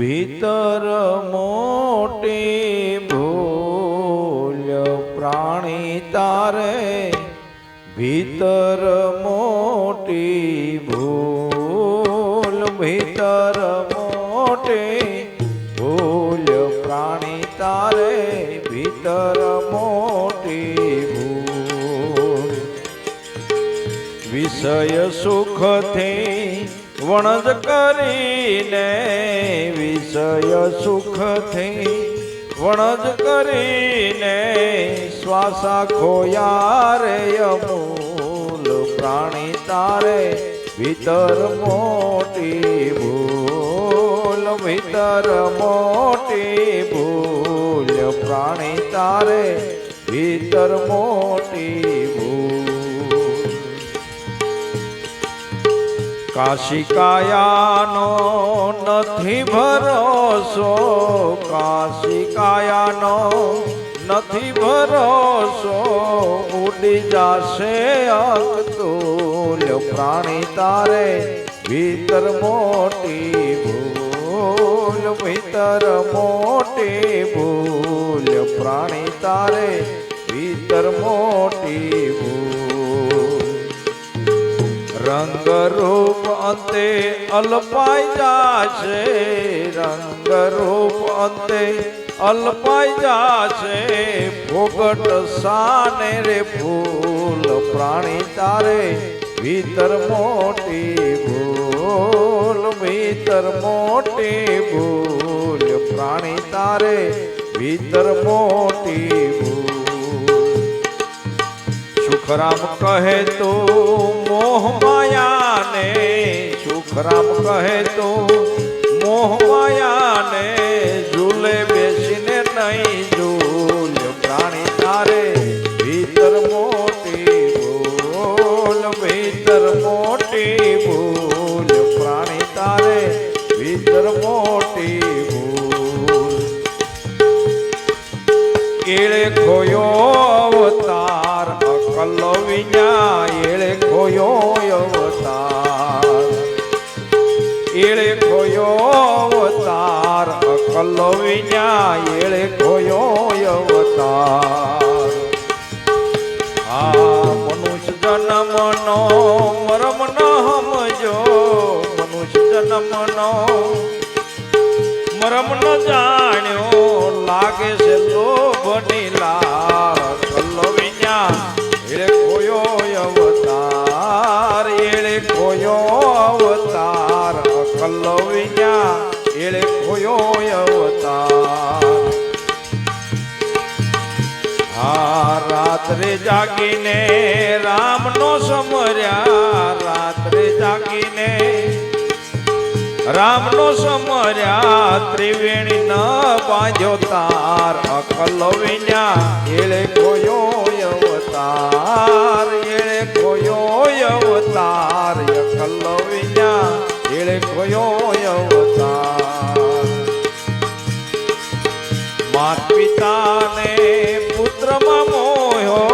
ભીતર મોટી ભૂલ પ્રાણી તારે. ભીતર મોટી ભૂલ ભીતર મોટી ભૂલ પ્રાણી તારે. ભીતર મોટી ભૂલ વિષય સુખથી વણજ કરીને વિષય સુખથી વણજ કરીને શ્વાસા ખોયા રે અમૂલ પ્રાણી તારે ભીતર મોટી ભૂલ, ભીતર મોટી ભૂલ પ્રાણી તારે ભીતર મોટી કાશિકાયાનો નથી ભરોસો, કાશિકાયાનો નથી ભરોસો, ઉડી જાશે અકતુલ પ્રાણી તારે ભીતર મોટી ભૂલ, ભીતર મોટી ભૂલ પ્રાણી તારે રંગ રૂપ અંતે અલ્પાઈ જાશે રંગ રૂપ અંતે અલ્પાઈ જાશે, ભોગટ સાને રે ફૂલ પ્રાણી તારે ભીતર મોટી ભૂલ, ભીતર મોટી ભૂલ, પ્રાણી તારે ભીતર મોટી ભૂલ. સુખરામ કહે તો મોહ માયાને, સુખરામ કહે તો મોહ માયાને ઝૂલે બેસીને નહીં ઝૂલ. પ્રાણી તારે ભીતર મોટી ભૂલ ભીતર મોટી ભૂલ પ્રાણી તારે ભીતર મોટી ભૂલ કેળે ખોયો અકલ વિના એળે એળે ખોયો અવતાર, અકલ એળે ખોયો આ મનુષ્ય જન્મનો મરમ ન સમજો મનુષ્ય જન્મનો મરમ ન જાણ્યો, લાગે છે લોભની વિඥા એળે કોયો અવતાર એળે રાત્રે જાગીને રામનો સમર્યા, રાત્રે જાગીને રામનો સમર્યા, ત્રિવેણી ન બાંધ્યો તાર અકલ વિના એળે કોયો અવતાર. માત પિતાને પુત્રમાં મોયો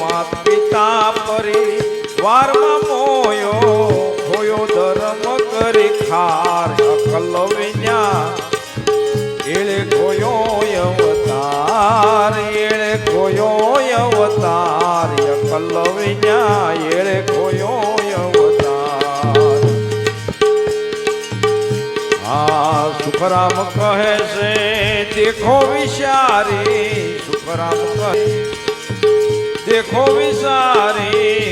માત પિતા પરિવારમાં મોયો. ખોયો ધર્મ કરી ખાર, અકલ વિના એળે ખોયો અવતાર, એળે ખોયો અવતાર, અકલ વિના એળે ખોયો સુખરામ કહે છે દેખો વિચારી સુખરામ કહે દેખો વિચારી